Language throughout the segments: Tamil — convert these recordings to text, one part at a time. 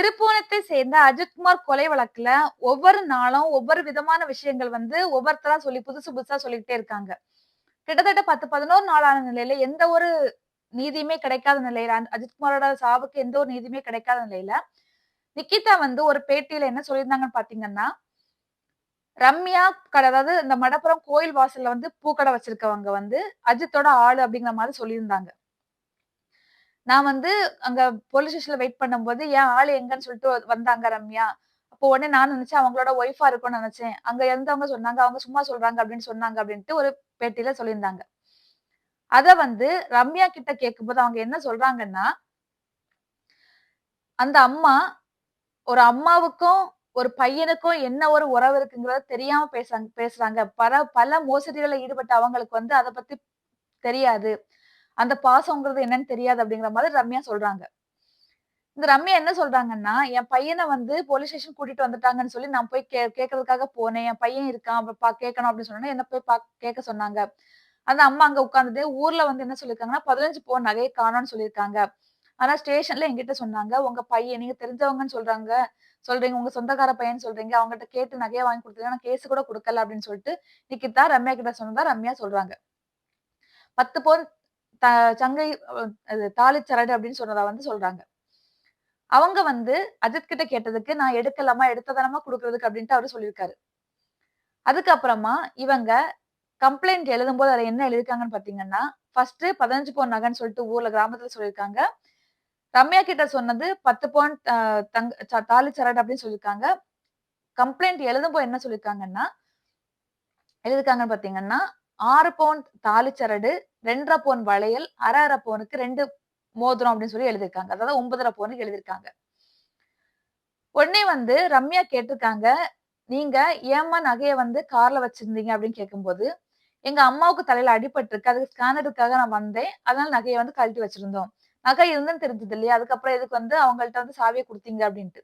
திருப்புவனத்தை சேர்ந்த அஜித்குமார் கொலை வழக்குல ஒவ்வொரு நாளும் ஒவ்வொரு விதமான விஷயங்கள் வந்து ஒவ்வொருத்தரா சொல்லி புதுசு புதுசா சொல்லிக்கிட்டே இருக்காங்க. கிட்டத்தட்ட பத்து பதினோரு நாளான நிலையில எந்த ஒரு நீதியுமே கிடைக்காத நிலையில அஜித்குமாரோட சாவுக்கு எந்த ஒரு நீதியுமே கிடைக்காத நிலையில நிக்கிதா வந்து ஒரு பேட்டியில என்ன சொல்லியிருந்தாங்கன்னு பாத்தீங்கன்னா ரம்யா கடை அதாவது இந்த மடப்புறம் கோயில் வாசல்ல வந்து பூக்கடை வச்சிருக்கவங்க வந்து அஜித்தோட ஆளு அப்படிங்கிற மாதிரி சொல்லியிருந்தாங்க. நான் வந்து அங்க போலீஸ் ஸ்டேஷன்ல வெயிட் பண்ணும்போது என் ஆள் எங்கன்னு சொல்லிட்டு வந்தாங்க ரம்யா. அப்போ உடனே நான் நினைச்சேன் அவங்களோட ஒய்ஃபா இருக்கும்னு நினைச்சேன். அங்க இருந்தவங்க சொன்னாங்க அவங்க சும்மா சொல்றாங்க அப்படின்னு சொன்னாங்க அப்படின்ட்டு ஒரு பேட்டியில சொல்லியிருந்தாங்க. அத வந்து ரம்யா கிட்ட கேட்கும்போது அவங்க என்ன சொல்றாங்கன்னா அந்த அம்மா ஒரு அம்மாவுக்கும் ஒரு பையனுக்கும் என்ன ஒரு உறவு இருக்குங்கிறத தெரியாம பேசுறாங்க பேசுறாங்க. பல பல மோசடிகளை ஈடுபட்ட அவங்களுக்கு வந்து அதை பத்தி தெரியாது. அந்த பாசம்ங்கிறது என்னன்னு தெரியாது அப்படிங்கிற மாதிரி ரம்யா சொல்றாங்க. இந்த ரம்யா என்ன சொல்றாங்கன்னா என் பையனை வந்து போலீஸ் ஸ்டேஷன் கூட்டிட்டு வந்துட்டாங்கன்னு சொல்லி நான் போய் கே கேட்கறதுக்காக போனேன். என் பையன் இருக்கான் அப்ப பா கேட்கணும் அப்படின்னு சொன்னா என்ன போய் பா கேட்க சொன்னாங்க. அந்த அம்மா அங்க உட்காந்துட்டு ஊர்ல வந்து என்ன சொல்லியிருக்காங்கன்னா பதினஞ்சு பவுன் நகையை காணோன்னு சொல்லியிருக்காங்க. ஆனா ஸ்டேஷன்ல எங்கிட்ட சொன்னாங்க உங்க பையன் நீங்க தெரிஞ்சவங்கன்னு சொல்றாங்க. சொல்றீங்க உங்க சொந்தக்கார பையன் சொல்றீங்க. அவங்ககிட்ட கேட்டு நகையை வாங்கி கொடுத்தீங்க நான் கேஸ் கூட கொடுக்கல அப்படின்னு சொல்லிட்டு நிக்கிதா ரம்யா கிட்ட சொன்னதா ரம்யா சொல்றாங்க. பத்து பவுன் த சங்கை அஹ், அது அப்படின்னு சொன்னதா வந்து சொல்றாங்க. அவங்க வந்து அஜித் கிட்ட கேட்டதுக்கு நான் எடுக்கலாமா எடுத்ததனமா கொடுக்கறதுக்கு அப்படின்ட்டு அவரு சொல்லியிருக்காரு. அதுக்கப்புறமா இவங்க கம்ப்ளைண்ட் எழுதும்போது அதுல என்ன எழுதிருக்காங்கன்னு பாத்தீங்கன்னா ஃபர்ஸ்ட் பதினஞ்சு பவுன் நகைன்னு சொல்லிட்டு ஊர்ல கிராமத்துல சொல்லியிருக்காங்க. ரம்யா கிட்ட சொன்னது பத்து பவுன் அஹ், தங்க ச- தாலி சரடு அப்படின்னு சொல்லியிருக்காங்க. கம்ப்ளைண்ட் எழுதும்போது என்ன சொல்லியிருக்காங்கன்னா எழுதிருக்காங்கன்னு பாத்தீங்கன்னா ஆறு பவுன் தாலிச்சரடு ரெண்டரை பவுன் வளையல் அரை அரை பவுனுக்கு ரெண்டு மோதிரம் அப்படின்னு சொல்லி எழுதியிருக்காங்க. அதாவது ஒன்பதரை பவுனுக்கு எழுதியிருக்காங்க. உடனே வந்து ரம்யா கேட்டிருக்காங்க நீங்க ஏம்மா நகையை வந்து கார்ல வச்சிருந்தீங்க? அப்படின்னு கேட்கும்போது எங்க அம்மாவுக்கு தலையில அடிபட்டிருக்கு. அதுக்கு ஸ்கேனருக்காக நான் வந்தேன். அதனால நகையை வந்து கழட்டி வச்சிருந்தோம். நகை இருந்துன்னு தெரிஞ்சது இல்லையா? அதுக்கப்புறம் எதுக்கு வந்து அவங்கள்ட்ட வந்து சாவியை கொடுத்தீங்க? அப்படின்ட்டு.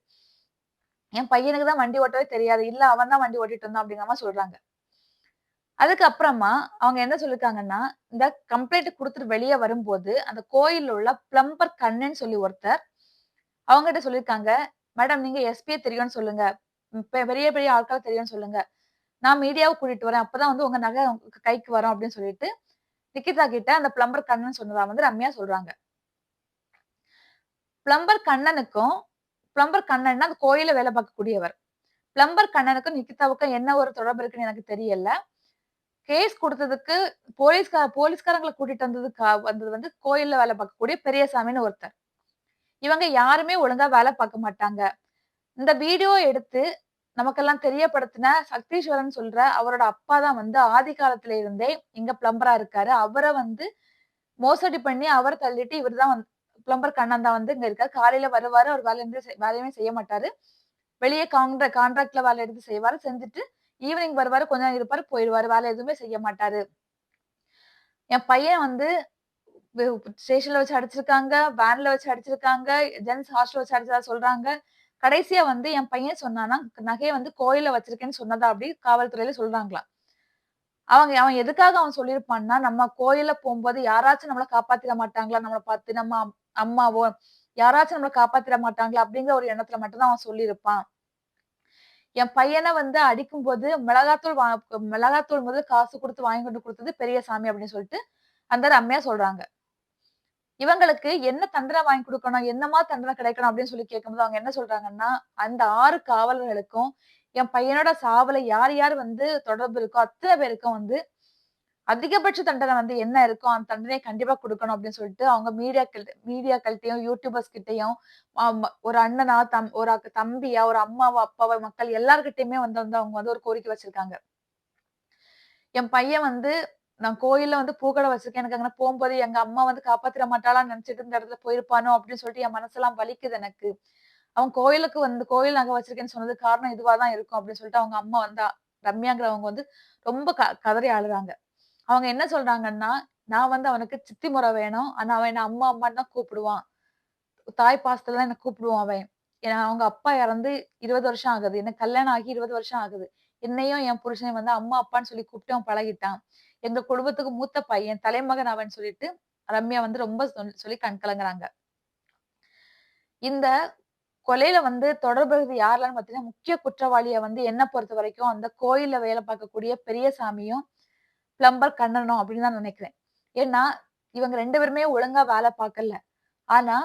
என் பையனுக்கு தான் வண்டி ஓட்டவே தெரியாது. இல்ல அவன் தான் வண்டி ஓட்டிட்டு இருந்தான் அப்படிங்கிற மாதிரி சொல்றாங்க. அதுக்கப்புறமா அவங்க என்ன சொல்லிருக்காங்கன்னா இந்த கம்ப்ளைண்ட் கொடுத்துட்டு வெளியே வரும்போது அந்த கோயில்ல உள்ள பிளம்பர் கண்ணன்னு சொல்லி ஒருத்தர் அவங்ககிட்ட சொல்லியிருக்காங்க மேடம் நீங்க எஸ்பியை தெரியும்னு சொல்லுங்க. பெரிய பெரிய ஆட்கள் தெரியும்னு சொல்லுங்க. நான் மீடியாவை கூட்டிட்டு வரேன். அப்பதான் வந்து உங்க நகை உங்க கைக்கு வரும் அப்படின்னு சொல்லிட்டு நிக்கிதா கிட்ட அந்த பிளம்பர் கண்ணன் சொன்னதா வந்து ரம்யா சொல்றாங்க. பிளம்பர் கண்ணனுக்கும் பிளம்பர் கண்ணன்னா அந்த கோயில வேலை பார்க்கக்கூடியவர். பிளம்பர் கண்ணனுக்கும் நிக்கிதாவுக்கும் என்ன ஒரு தொடர்பு இருக்குன்னு எனக்கு தெரியல. கேஸ் கொடுத்ததுக்கு போலீஸ்கார போலீஸ்காரங்களை கூட்டிட்டு வந்ததுக்கு வந்தது வந்து கோயில்ல வேலை பார்க்கக்கூடிய பெரியசாமின்னு ஒருத்தர். இவங்க யாருமே ஒழுங்கா வேலை பார்க்க மாட்டாங்க. இந்த வீடியோ எடுத்து நமக்கெல்லாம் தெரியப்படுத்தின சக்தீஸ்வரன் சொல்ற அவரோட அப்பா தான் வந்து ஆதி காலத்துல இருந்தே இங்க பிளம்பரா இருக்காரு. அவரை வந்து மோசடி பண்ணி அவரை தள்ளிட்டு இவர் தான் பிளம்பர் கண்ணன் தான் வந்து இங்க இருக்காரு. காலையில வருவாரு அவர் வேலை இருந்து வேலையுமே செய்ய மாட்டாரு. வெளியே கான்ட்ரா கான்ட்ராக்ட்ல வேலை எடுத்து செய்வாரு. செஞ்சுட்டு ஈவினிங் வருவாரு கொஞ்ச நேரம் இருப்பாரு போயிடுவாரு வேலை எதுவுமே செய்ய மாட்டாரு. என் பையன் வந்து ஸ்டேஷன்ல வச்சு அடிச்சிருக்காங்க வேன்ல வச்சு அடிச்சிருக்காங்க ஜென்ஸ் ஹாஸ்டல் வச்சு அடிச்சதா சொல்றாங்க. கடைசியா வந்து என் பையன் சொன்னானா நகையை வந்து கோயில வச்சிருக்கேன்னு சொன்னதா? அப்படி காவல்துறையில சொல்றாங்களாம் அவங்க அவன் எதுக்காக அவன் சொல்லியிருப்பான்னா நம்ம கோயில போகும்போது யாராச்சும் நம்மளை காப்பாத்திட மாட்டாங்களா? நம்மளை பார்த்து நம்ம அம்- அம்மாவோ யாராச்சும் நம்மளை காப்பாத்திட மாட்டாங்களா? அப்படிங்கிற ஒரு எண்ணத்துல மட்டும்தான் அவன் சொல்லியிருப்பான். என் பையனை வந்து அடிக்கும் போது மிளகாத்தூள் வா மிளகாத்தூள் முதல் காசு கொடுத்து வாங்கி கொண்டு கொடுத்தது பெரிய சாமி அப்படின்னு சொல்லிட்டு அந்த ரம்யா சொல்றாங்க. இவங்களுக்கு என்ன தண்டனை வாங்கி கொடுக்கணும் என்னமா தண்டனை கிடைக்கணும் அப்படின்னு சொல்லி கேட்கும்போது அவங்க என்ன சொல்றாங்கன்னா அந்த ஆறு காவலர்களுக்கும் என் பையனோட சாவுல யார் யார் வந்து தொடர்பு இருக்கோ அத்தனை பேருக்கும் வந்து அதிகபட்ச தண்டனை வந்து என்ன இருக்கோ அந்த தண்டனையை கண்டிப்பா கொடுக்கணும் அப்படின்னு சொல்லிட்டு அவங்க மீடியாக்கள் மீடியாக்கள்கிட்டயும் யூடியூபர்ஸ் கிட்டையும் ஒரு அண்ணனா தம் ஒரு அக்க- தம்பியா ஒரு அம்மாவோ அப்பாவோ மக்கள் எல்லார்கிட்டயுமே வந்து வந்து அவங்க வந்து ஒரு கோரிக்கை வச்சிருக்காங்க. என் பையன் வந்து நான் கோயில்ல வந்து பூக்கடை வச்சிருக்கேன். எனக்கு அங்க போகும்போது எங்க அம்மா வந்து காப்பாத்திர மாட்டாளான்னு நினைச்சிட்டு இந்த இடத்துல போயிருப்பானோ அப்படின்னு சொல்லிட்டு என் மனசெல்லாம் வலிக்குது எனக்கு. அவன் கோயிலுக்கு வந்து கோயில் நகை வச்சிருக்கேன்னு சொன்னது காரணம் இதுவாதான் இருக்கும் அப்படின்னு சொல்லிட்டு அவங்க அம்மா வந்தா ரம்யாங்கிறவங்க வந்து ரொம்ப க கதறி அழுறாங்க அவங்க என்ன சொல்றாங்கன்னா நான் வந்து அவனுக்கு சித்தி முறை வேணும். ஆனா அவன் என்ன அம்மா அம்மான்னு தான் கூப்பிடுவான். தாய் பாசத்துல தான் என்ன கூப்பிடுவான் அவன். ஏன்னா அவங்க அப்பா இறந்து இருபது வருஷம் ஆகுது. எனக்கு கல்யாணம் ஆகி இருபது வருஷம் ஆகுது. என்னையும் என் புருஷனையும் வந்து அம்மா அப்பான்னு சொல்லி கூப்பிட்டு அவன் பழகிட்டான். எங்க குடும்பத்துக்கு மூத்த பையன் தலைமகன் அவன் சொல்லிட்டு ரம்யா வந்து ரொம்ப சொல்லி கண் கலங்குறாங்க இந்த கொலையில வந்து தொடர்புறது யாரெல்லாம் பார்த்தீங்கன்னா, முக்கிய குற்றவாளிய வந்து என்ன பொறுத்தவரைக்கும் அந்த கோயில்ல வேலை பார்க்கக்கூடிய பெரியசாமியும், பிளம்பர் கண்ணனும் அப்படின்னு தான் நினைக்கிறேன். ஏன்னா, இவங்க ரெண்டு பேருமே ஒழுங்கா வேலை பார்க்கல. ஆனா,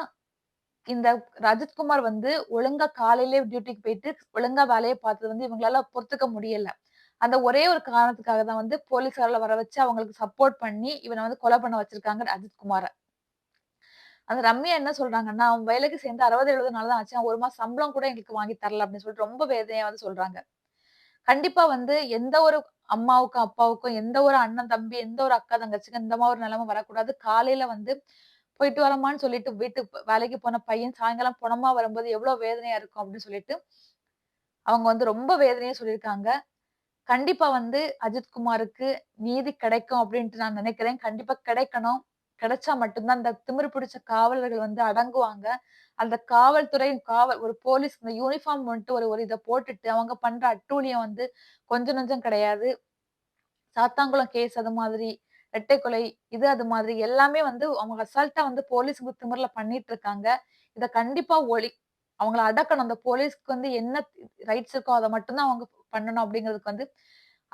இந்த ரஜித்குமார் வந்து ஒழுங்கா காலையிலேயே டியூட்டிக்கு போயிட்டு, ஒழுங்கா வேலையை பார்த்தது வந்து இவங்களால பொறுத்துக்க முடியல. அந்த ஒரே ஒரு காரணத்துக்காக தான் வந்து போலீஸாரில் வர வச்சு அவங்களுக்கு சப்போர்ட் பண்ணி, இவனை வந்து கொலை பண்ண வச்சிருக்காங்க அஜித்குமார. அந்த ரம்யா என்ன சொல்றாங்கன்னா, "அவன் வேலைக்கு சேர்ந்து 60, 70 நாள் தான் ஆச்சு. ஒரு மாசம் சம்பளம் கூட எங்களுக்கு வாங்கி தரல." அப்படின்னு சொல்லிட்டு ரொம்ப வேதனையா வந்து சொல்றாங்க. கண்டிப்பா வந்து எந்த ஒரு அம்மாவுக்கும், அப்பாவுக்கும், எந்த ஒரு அண்ணன், தம்பி, எந்த ஒரு அக்கா, தங்கச்சிக்கும் இந்த மாதிரி ஒரு நிலைமை வரக்கூடாது. காலையில வந்து போயிட்டு வரமான்னு சொல்லிட்டு வீட்டுக்கு வேலைக்கு போன பையன் சாயங்காலம் பொணமா வரும்போது எவ்வளோ வேதனையா இருக்கும் அப்படின்னு சொல்லிட்டு, அவங்க வந்து ரொம்ப வேதனையா சொல்லியிருக்காங்க. கண்டிப்பா வந்து அஜித் குமாருக்கு நீதி கிடைக்கும் அப்படின்ட்டு நான் நினைக்கிறேன். கண்டிப்பா கிடைக்கணும். கிடைச்சா மட்டும்தான் அந்த இந்த திமிரு பிடிச்ச காவலர்கள் வந்து அடங்குவாங்க. அந்த காவல்துறை காவல் ஒரு போலீஸ் இந்த யூனிஃபார்ம் வந்துட்டு ஒரு ஒரு இத போட்டுட்டு அவங்க பண்ற அட்டூழியம் வந்து கொஞ்சம் நஞ்சம் கிடையாது. சாத்தாங்குளம் கேஸ் அது மாதிரி, இரட்டை கொலை இது அது மாதிரி எல்லாமே வந்து அவங்க அசால்ட்டா வந்து போலீஸ் திமிர்ல பண்ணிட்டு இருக்காங்க. இத கண்டிப்பா ஒளி அவங்கள அடக்கணும். அந்த போலீஸ்க்கு வந்து என்ன ரைட்ஸ் இருக்கோ அதை மட்டும் தான் அவங்க பண்ணணும் அப்படிங்கிறதுக்கு வந்து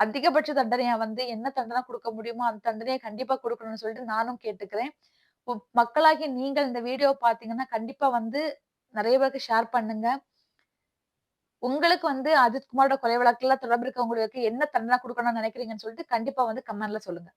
அதிகபட்ச தண்டனையா வந்து என்ன தண்டனை கொடுக்க முடியுமோ, அந்த தண்டனையை கண்டிப்பா கொடுக்கணும்னு சொல்லிட்டு நானும் கேட்டுக்கிறேன். மக்களாகி நீங்கள் இந்த வீடியோ பாத்தீங்கன்னா கண்டிப்பா வந்து நிறைய பேருக்கு ஷேர் பண்ணுங்க. உங்களுக்கு வந்து அஜித்குமாரோட கொலை வழக்குல தொடர்பு இருக்கவங்களுக்கு என்ன தண்டனை கொடுக்கணும்னு நினைக்கிறீங்கன்னு சொல்லிட்டு கண்டிப்பா வந்து கமெண்ட்ல சொல்லுங்க.